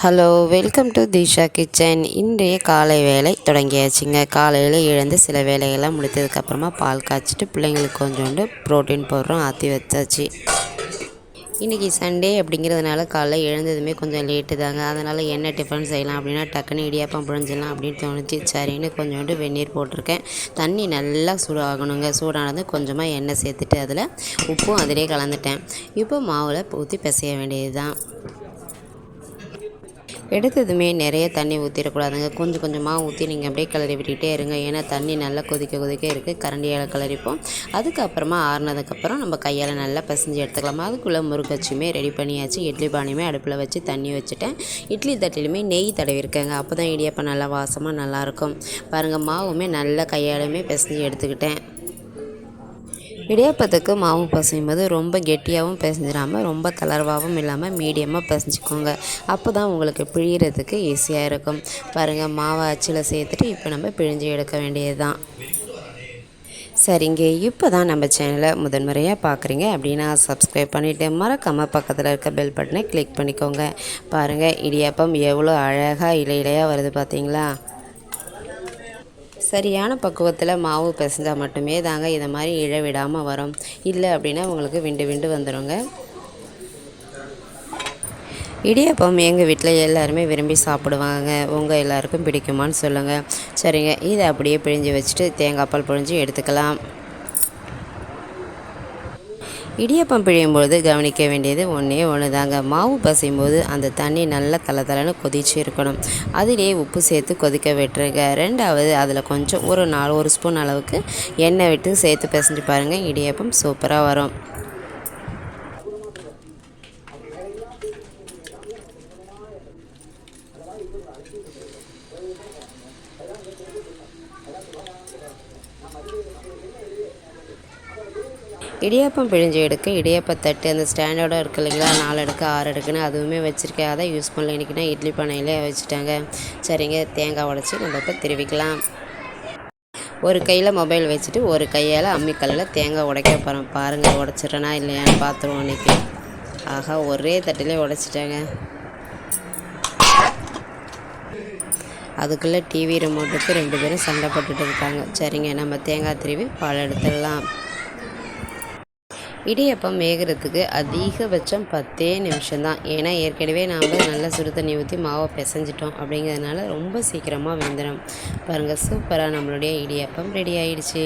Hello welcome to Disha kitchen இன்றைய காலை வேலை தொடங்கியாச்சுங்க. காலையில் எழுந்து சில வேலைகள்லாம் முடித்ததுக்கப்புறமா பால் காய்ச்சிட்டு பிள்ளைங்களுக்கு கொஞ்சோண்டு ப்ரோட்டீன் பவுடரும் ஆற்றி வச்சாச்சு. இன்றைக்கி சண்டே அப்படிங்கிறதுனால காலைல எழுந்ததுமே கொஞ்சம் லேட்டு தாங்க. அதனால் என்ன டிஃபன் செய்யலாம் அப்படின்னா டக்குன்னு இடியாப்பம் புழிஞ்சிடலாம் அப்படின்னு தோணுச்சு. சரின்னு கொஞ்சோண்டு வெந்நீர் போட்டிருக்கேன். தண்ணி நல்லா சூடாகணுங்க. சூடானது கொஞ்சமாக எண்ணெய் சேர்த்துட்டு அதில் உப்பும் அதிலே கலந்துட்டேன். இப்போ மாவில் ஊற்றி பிசைய வேண்டியது தான் எடுத்ததுமே நிறைய தண்ணி ஊற்றிடக்கூடாதுங்க கொஞ்சம் கொஞ்சமாக ஊற்றி நீங்கள் அப்படியே கிளறி விட்டுக்கிட்டே இருங்க. ஏன்னா தண்ணி நல்லா கொதிக்க கொதிக்க இருக்குது கரண்டியால் கிளறிப்போம். அதுக்கப்புறமா ஆறுனதுக்கப்புறம் நம்ம கையால் நல்லா பிசைஞ்சு எடுத்துக்கலாம். அதுக்குள்ளே முருகச்சியுமே ரெடி பண்ணியாச்சு. இட்லி பானையுமே அடுப்பில் வச்சு தண்ணி வச்சுட்டேன். இட்லி தட்டிலுமே நெய் தடவிருக்கேங்க அப்போ தான் இடியப்பம் நல்லா வாசமாக நல்லாயிருக்கும் பாருங்கள் மாவுமே நல்லா கையாலுமே பிசைஞ்சு எடுத்துக்கிட்டேன். இடியாப்பத்துக்கு மாவு பிசையும் போது ரொம்ப கெட்டியாகவும் பிசைஞ்சிடாமல் ரொம்ப தளர்வாகவும் இல்லாமல் மீடியமாக பிசைஞ்சிக்கோங்க அப்போ தான் உங்களுக்கு பிழியறதுக்கு ஈஸியாக இருக்கும். பாருங்கள் மாவை அச்சில் சேர்த்துட்டு இப்போ நம்ம பிழிஞ்சு எடுக்க வேண்டியது தான் சரிங்க இப்போ தான் நம்ம சேனலை முதன்முறையாக பார்க்குறீங்க அப்படின்னா சப்ஸ்கிரைப் பண்ணிவிட்டு மறக்காமல் பக்கத்தில் இருக்க பெல் பட்டனை கிளிக் பண்ணிக்கோங்க. பாருங்கள் இடியாப்பம் எவ்வளோ அழகாக இலை இலையாக வருது பார்த்தீங்களா சரியான பக்குவத்தில் மாவு பிசைஞ்சால் மட்டுமே தாங்க இதை மாதிரி இழ விடாமல் வரும். இல்லை அப்படின்னா உங்களுக்கு விண்டு விண்டு வந்துடுங்க இடியாப்பம் எங்கள் வீட்டில் எல்லாருமே விரும்பி சாப்பிடுவாங்க. உங்கள் எல்லாருக்கும் பிடிக்குமான்னு சொல்லுங்கள் சரிங்க. இதை அப்படியே பிழிஞ்சு வச்சுட்டு தேங்காய் பால் பிழிஞ்சு எடுத்துக்கலாம். இடியப்பம் பிழியும் பொழுது கவனிக்க வேண்டியது ஒன்றே ஒன்று தாங்க மாவு பசையும் போது அந்த தண்ணி நல்லா தலை தலைன்னு கொதிச்சு இருக்கணும். அதிலே உப்பு சேர்த்து கொதிக்க விட்டுருங்க. ரெண்டாவது அதில் கொஞ்சம் ஒரு நாலு ஒரு ஸ்பூன் அளவுக்கு எண்ணெய் விட்டு சேர்த்து பிசைஞ்சு பாருங்கள் இடியப்பம் சூப்பராக வரும். இடியாப்பம் பிழிஞ்சு எடுக்க இடியாப்பத்தட்டு அந்த ஸ்டாண்டோட இருக்கு இல்லைங்களா? நாலு அடுக்கு ஆறு அடுக்குன்னு அதுவுமே வச்சுருக்கேன். அதை யூஸ் பண்ணல. இன்றைக்கி நான் இட்லி பானையிலே வச்சுட்டாங்க. சரிங்க தேங்காய் உடச்சி நம்ம இப்போ திருவிக்கலாம். ஒரு கையில் மொபைல் வச்சுட்டு ஒரு கையால் அம்மிக்கல்லில் தேங்காய் உடைக்க போகிறோம் பாருங்கள் உடச்சிட்றேனா இல்லையான்னு பார்த்துருவோம் இன்றைக்கி ஆகா ஒரே தட்டிலே உடச்சிட்டாங்க. அதுக்குள்ளே டிவி ரிமோட்டுக்கு ரெண்டு பேரும் சண்டை போட்டுட்டு இருக்காங்க. சரிங்க நம்ம தேங்காய் திருவி பால் எடுத்துடலாம். இடியப்பம் வேகிறதுக்கு அதிகபட்சம் பத்தே நிமிஷம்தான். ஏன்னா ஏற்கனவே நாம் நல்லா சுடு தண்ணி ஊற்றி மாவை பிசைஞ்சிட்டோம் அப்படிங்கிறதுனால ரொம்ப சீக்கிரமாக வெந்துடும் பாருங்கள் சூப்பராக நம்மளுடைய இடியப்பம் ரெடி ஆகிடுச்சு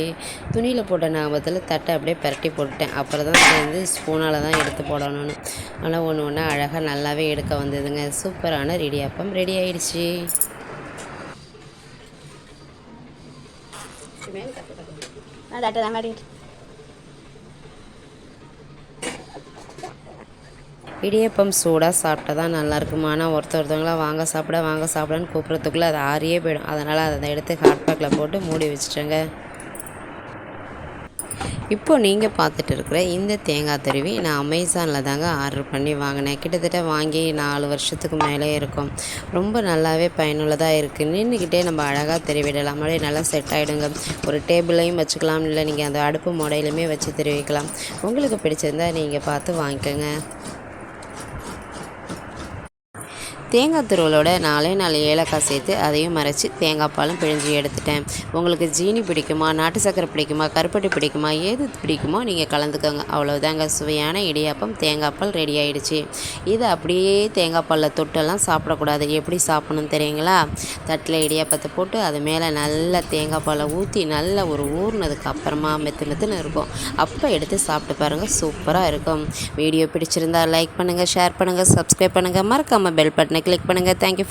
துணியில் போட்ட ஞாபகத்தில் தட்டை அப்படியே பரட்டி போட்டுட்டேன். அப்புறம் தான் சேர்ந்து ஸ்பூனால் தான் எடுத்து போடணும்னு. ஆனால் ஒன்று ஒன்று அழகாக நல்லாவே எடுக்க வந்ததுங்க. சூப்பரான இடியப்பம் ரெடி ஆகிடுச்சு தட்டை தான் இடியப்பம் சூடாக சாப்பிட்டா தான் நல்லா ஆனால் ஒருத்தர் ஒருத்தவங்களாம் வாங்க சாப்பிட வாங்க சாப்பிடன்னு கூப்பிட்றதுக்குள்ளே அது ஆறியே போயிடும். அதனால் அதை எடுத்து ஹாட் பேக்கில் போட்டு மூடி வச்சுட்டேங்க. இப்போ நீங்கள் பார்த்துட்டு இருக்கிற இந்த தேங்காய் துருவி நான் அமேசானில் தாங்க ஆர்டர் பண்ணி வாங்கினேன். கிட்டத்தட்ட வாங்கி நாலு வருஷத்துக்கு மேலே இருக்கும். ரொம்ப நல்லாவே பயனுள்ளதாக இருக்குது நின்றுக்கிட்டே நம்ம அழகாக தெரிவிடலாம். அப்படியே நல்லா செட் ஆகிடுங்க ஒரு டேபிளையும் வச்சுக்கலாம். இல்லை நீங்கள் அந்த அடுப்பு முடையிலுமே வச்சு தெரிவிக்கலாம். உங்களுக்கு பிடிச்சிருந்தா நீங்கள் பார்த்து வாங்கிக்கோங்க. தேங்காய் துருவலோட நாலே நாலு ஏலக்காய் சேர்த்து அதையும் மறைச்சி தேங்காய் பாலும் பிழிஞ்சு எடுத்துட்டேன். உங்களுக்கு ஜீனி பிடிக்குமா நாட்டு சக்கரை பிடிக்குமா கருப்பட்டி பிடிக்குமா எது பிடிக்குமோ நீங்கள் கலந்துக்கோங்க. அவ்வளோதாங்க சுவையான இடியாப்பம் தேங்காய் பால் ரெடி ஆகிடுச்சு இதை அப்படியே தேங்காய் பாலில் தொட்டெல்லாம் சாப்பிடக்கூடாது. எப்படி சாப்பிடணும் தெரியுங்களா? தட்டில் இடியாப்பத்தை போட்டு அது மேலே நல்லா தேங்காய் பாலை ஊற்றி நல்லா ஒரு ஊறினதுக்கு அப்புறமா மெத்து மெத்துன்னு இருக்கும். அப்போ எடுத்து சாப்பிட்டு பாருங்கள் சூப்பராக இருக்கும். வீடியோ பிடிச்சிருந்தா லைக் பண்ணுங்கள் ஷேர் பண்ணுங்கள் சப்ஸ்கிரைப் பண்ணுங்கள் மறக்காமல் பெல் பட்டனை கிளிக் பண்ணுங்கள் தேங்க்யூ